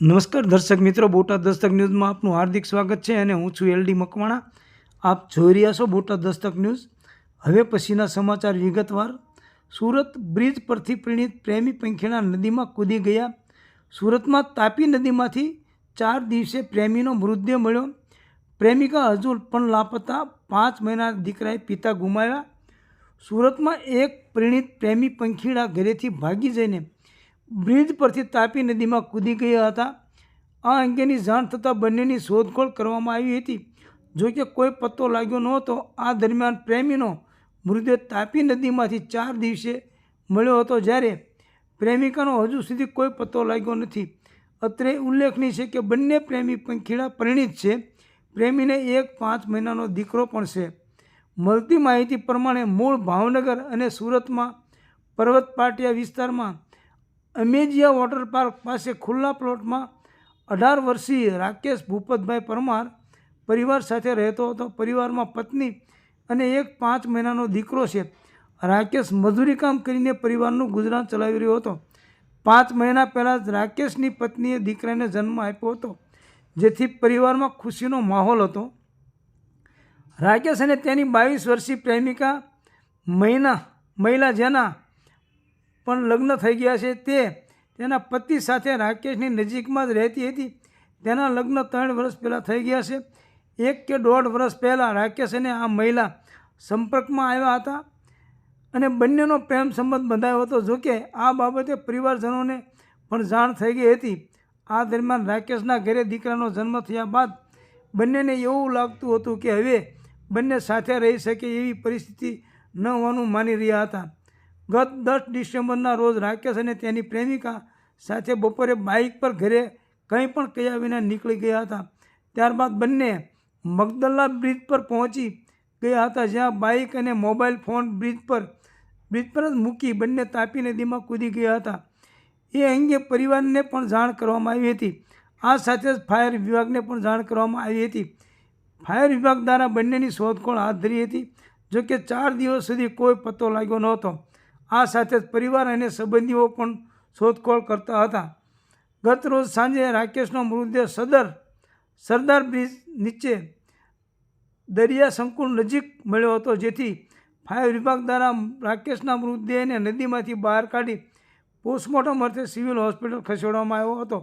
નમસ્કાર દર્શક મિત્રો, બોટાદ દસ્તક ન્યૂઝમાં આપનું હાર્દિક સ્વાગત છે અને હું છું એલડી મકવાણા. આપ જોઈ રહ્યા છો બોટાદ દસ્તક ન્યૂઝ. હવે પછીના સમાચાર વિગતવાર. સુરત બ્રિજ પરથી પરિણીત પ્રેમી પંખીણા નદીમાં કૂદી ગયા. સુરતમાં તાપી નદીમાંથી ચાર દિવસે પ્રેમીનો મૃતદેહ મળ્યો. પ્રેમિકા હજુ પણ લાપતા પાંચ મહિના દીકરાએ પિતા ગુમાવ્યા. સુરતમાં એક પરિણીત પ્રેમી પંખીડા ઘરેથી ભાગી જઈને બ્રિજ પરથી તાપી નદીમાં કૂદી ગયા હતા. આ અંગેની જાણ થતાં બંનેની શોધખોળ કરવામાં આવી હતી. જો કે કોઈ પત્તો લાગ્યો નહોતો, આ દરમિયાન પ્રેમીનો મૃતદેહ તાપી નદીમાંથી ચાર દિવસે મળ્યો હતો જ્યારે પ્રેમિકાનો હજુ સુધી કોઈ પત્તો લાગ્યો નથી. અત્રે ઉલ્લેખનીય છે કે બંને પ્રેમી પંખીડા પરિણીત છે. પ્રેમીને એક પાંચ મહિનાનો દીકરો પણ છે. મળતી માહિતી પ્રમાણે મૂળ ભાવનગર અને સુરતમાં પર્વત પાટિયા વિસ્તારમાં અમેજિયા વોટર પાર્ક પાસે ખુલ્લા પ્લોટમાં અઢાર વર્ષીય રાકેશ ભૂપતભાઈ પરમાર પરિવાર સાથે રહેતો હતો. પરિવારમાં પત્ની અને એક પાંચ મહિનાનો દીકરો છે. રાકેશ મજૂરી કામ કરીને પરિવારનું ગુજરાન ચલાવી રહ્યો હતો. પાંચ મહિના પહેલાં જ રાકેશની પત્નીએ દીકરાને જન્મ આપ્યો હતો, જેથી પરિવારમાં ખુશીનો માહોલ હતો. રાકેશ અને તેની બાવીસ વર્ષીય પ્રેમિકા મહિના મહિલા જેના પણ લગ્ન થઈ ગયા છે તે તેના પતિ સાથે રાકેશની નજીકમાં જ રહેતી હતી. તેના લગ્ન ત્રણ વર્ષ પહેલાં થઈ ગયા છે. એક કે દોઢ વર્ષ પહેલાં રાકેશ અને આ મહિલા સંપર્કમાં આવ્યા હતા અને બંનેનો પ્રેમ સંબંધ બંધાયો હતો. જોકે આ બાબતે પરિવારજનોને પણ જાણ થઈ ગઈ હતી. આ દરમિયાન રાકેશના ઘરે દીકરાનો જન્મ થયા બાદ બંનેને એવું લાગતું હતું કે હવે બંને સાથે રહી શકે એવી પરિસ્થિતિ ન હોવાનું માની રહ્યા હતા. ગત દસ ડિસેમ્બરના રોજ રાકેશ અને તેની પ્રેમિકા સાથે બપોરે બાઇક પર ઘરે કંઈ પણ કહ્યા વિના નીકળી ગયા હતા. ત્યારબાદ બંને મગદલ્લા બ્રિજ પર પહોંચી ગયા હતા, જ્યાં બાઇક અને મોબાઈલ ફોન બ્રિજ પર બ્રિજ પર જ મૂકી બંને તાપી નદીમાં કૂદી ગયા હતા. એ અંગે પરિવારને પણ જાણ કરવામાં આવી હતી. આ સાથે જ ફાયર વિભાગને પણ જાણ કરવામાં આવી હતી. ફાયર વિભાગ દ્વારા બંનેની શોધખોળ હાથ ધરી હતી, જોકે ચાર દિવસ સુધી કોઈ પત્તો લાગ્યો નહોતો. આ સાથે જ પરિવાર અને સંબંધીઓ પણ શોધખોળ કરતા હતા. ગત રોજ સાંજે રાકેશનો મૃતદેહ સદર, સરદાર બ્રિજ નીચે દરિયા સંકુલ નજીક મળ્યો હતો, જેથી ફાયર વિભાગ દ્વારા રાકેશના મૃતદેહને નદીમાંથી બહાર કાઢી પોસ્ટમોર્ટમ અર્થે સિવિલ હોસ્પિટલ ખસેડવામાં આવ્યો હતો.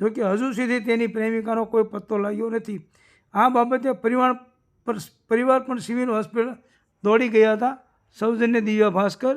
જોકે હજુ સુધી તેની પ્રેમિકાનો કોઈ પત્તો લાગ્યો નથી. આ બાબતે પરિવાર પર, પરિવાર પણ સિવિલ હોસ્પિટલ દોડી ગયા હતા. સૌજન્ય દિવ્યા ભાસ્કર